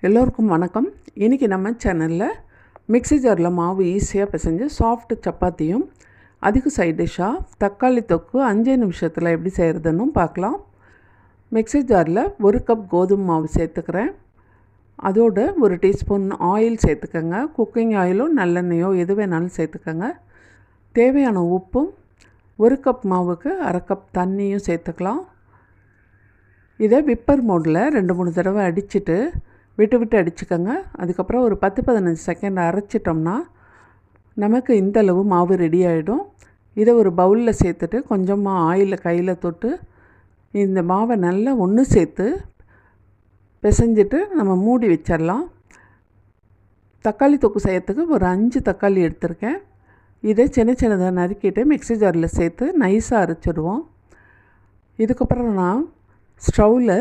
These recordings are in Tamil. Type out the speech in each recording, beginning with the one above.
எல்லோருக்கும் வணக்கம். இன்றைக்கி நம்ம சேனலில் மிக்ஸி ஜாரில் மாவு ஈஸியாக பிசைஞ்சு சாஃப்ட் சப்பாத்தியும் அதுக்கு சைட் டிஷ்ஷாக தக்காளி தொக்கு அஞ்சே நிமிஷத்தில் எப்படி செய்கிறதுன்னு பார்க்கலாம். மிக்ஸி ஜாரில் ஒரு கப் கோதுமை மாவு சேர்த்துக்கிறேன். அதோடு ஒரு டீஸ்பூன் ஆயில் சேர்த்துக்கோங்க. குக்கிங் ஆயிலோ நல்லெண்ணெயோ எது வேணாலும் சேர்த்துக்கோங்க. தேவையான உப்பும் ஒரு கப் மாவுக்கு அரை கப் தண்ணியும் சேர்த்துக்கலாம். இதை விப்பர் மோடில் ரெண்டு மூணு தடவை அடிச்சுட்டு விட்டு விட்டு அடிச்சுக்கோங்க. அதுக்கப்புறம் ஒரு பத்து பதினஞ்சு செகண்ட் அரைச்சிட்டோம்னா நமக்கு இந்த அளவு மாவு ரெடி ஆகிடும் இதை ஒரு பவுலில் சேர்த்துட்டு கொஞ்சமாக ஆயிலில் கையில் தொட்டு இந்த மாவை நல்லா ஒன்று சேர்த்து பிசைஞ்சிட்டு நம்ம மூடி வச்சிடலாம். தக்காளி தொக்கு செய்யறதுக்கு ஒரு அஞ்சு தக்காளி எடுத்திருக்கேன். இதை சின்ன சின்னதாக நறுக்கிட்டு மிக்ஸி ஜாரில் சேர்த்து நைஸாக அரைச்சிடுவோம். இதுக்கப்புறம் நான் ஸ்டவ்வில்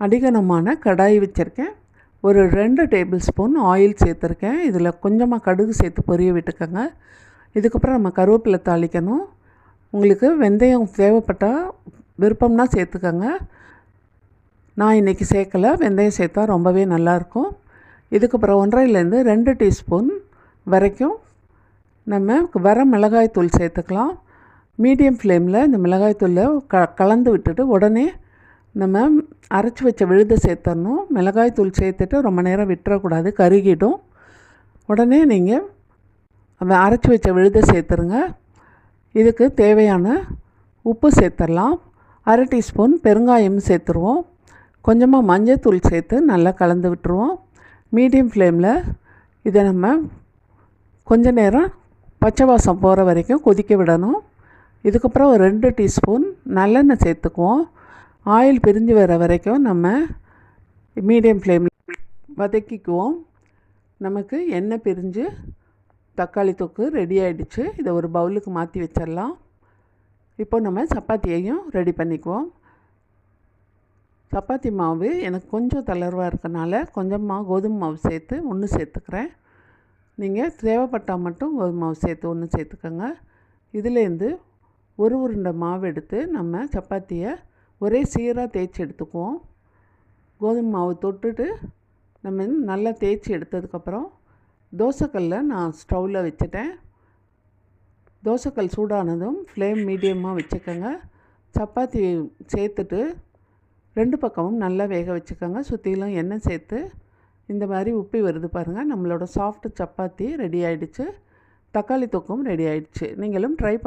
அடிகனமான கடாய் வச்சுருக்கேன். ஒரு ரெண்டு டேபிள் ஸ்பூன் ஆயில் சேர்த்துருக்கேன். இதில் கொஞ்சமாக கடுகு சேர்த்து பொரிய விட்டுக்கோங்க. இதுக்கப்புறம் நம்ம கருவேப்பிலை தாளிக்கணும். உங்களுக்கு வெந்தயம் தேவைப்பட்டால் விருப்பம்னா சேர்த்துக்கோங்க. நான் இன்றைக்கி சேர்க்கலை. வெந்தயம் சேர்த்தா ரொம்பவே நல்லாயிருக்கும். இதுக்கப்புறம் ஒன்றரைலேருந்து ரெண்டு டீஸ்பூன் வரைக்கும் நம்ம வர மிளகாய்த்தூள் சேர்த்துக்கலாம். மீடியம் ஃப்ளேமில் இந்த மிளகாய்த்தூளை க கலந்து விட்டுட்டு உடனே நம்ம அரைச்சி வச்ச விழுதை சேர்த்துடணும் மிளகாய்த்தூள் சேர்த்துட்டு ரொம்ப நேரம் விட்டுறக்கூடாது. கருகிடும். உடனே நீங்கள் அரைச்சி வச்ச விழுதை சேர்த்துருங்க. இதுக்கு தேவையான உப்பு சேர்த்துடலாம் அரை டீஸ்பூன் பெருங்காயம் சேர்த்துருவோம். கொஞ்சமாக மஞ்சள் சேர்த்து நல்லா கலந்து விட்டுருவோம். மீடியம் ஃப்ளேமில் இதை நம்ம கொஞ்ச நேரம் பச்சை வாசம் போகிற வரைக்கும் கொதிக்க விடணும். இதுக்கப்புறம் ஒரு ரெண்டு டீஸ்பூன் நல்லெண்ணெய் சேர்த்துக்குவோம். ஆயில் பிரிஞ்சு வர வரைக்கும் நம்ம மீடியம் ஃப்ளேமில் வதக்கிக்குவோம். நமக்கு எண்ணெய் பிரிஞ்சு தக்காளி தொக்கு ரெடி ஆகிடுச்சு இதை ஒரு பவுலுக்கு மாற்றி வச்சிடலாம். இப்போ நம்ம சப்பாத்தியையும் ரெடி பண்ணிக்குவோம். சப்பாத்தி மாவு எனக்கு கொஞ்சம் தளர்வாக இருக்கனால கொஞ்சமாக கோதுமை மாவு சேர்த்து ஒன்று சேர்த்துக்கிறேன். நீங்கள் தேவைப்பட்டால் மட்டும் கோதுமை மாவு சேர்த்து ஒன்று சேர்த்துக்கோங்க. இதுலேருந்து ஒரு உருண்டை மாவு எடுத்து நம்ம சப்பாத்தியை ஒரே சீராக தேய்ச்சி எடுத்துக்குவோம். கோதுமை மாவு தொட்டுட்டு நம்ம நல்லா தேய்ச்சி எடுத்ததுக்கப்புறம் தோசைக்கல்லை நான் ஸ்டவ்வில் வச்சுட்டேன். தோசைக்கல் சூடானதும் ஃப்ளேம் மீடியமாக வச்சுக்கோங்க. சப்பாத்தி சேர்த்துட்டு ரெண்டு பக்கமும் நல்லா வேக வச்சுக்கோங்க. சுற்றிலும் எண்ணெய் சேர்த்து இந்த மாதிரி உப்பி வருது பாருங்கள் நம்மளோட சாஃப்ட் சப்பாத்தி ரெடி ஆகிடுச்சு தக்காளி தொக்கும் ரெடி ஆகிடுச்சு நீங்களும் ட்ரை பண்ண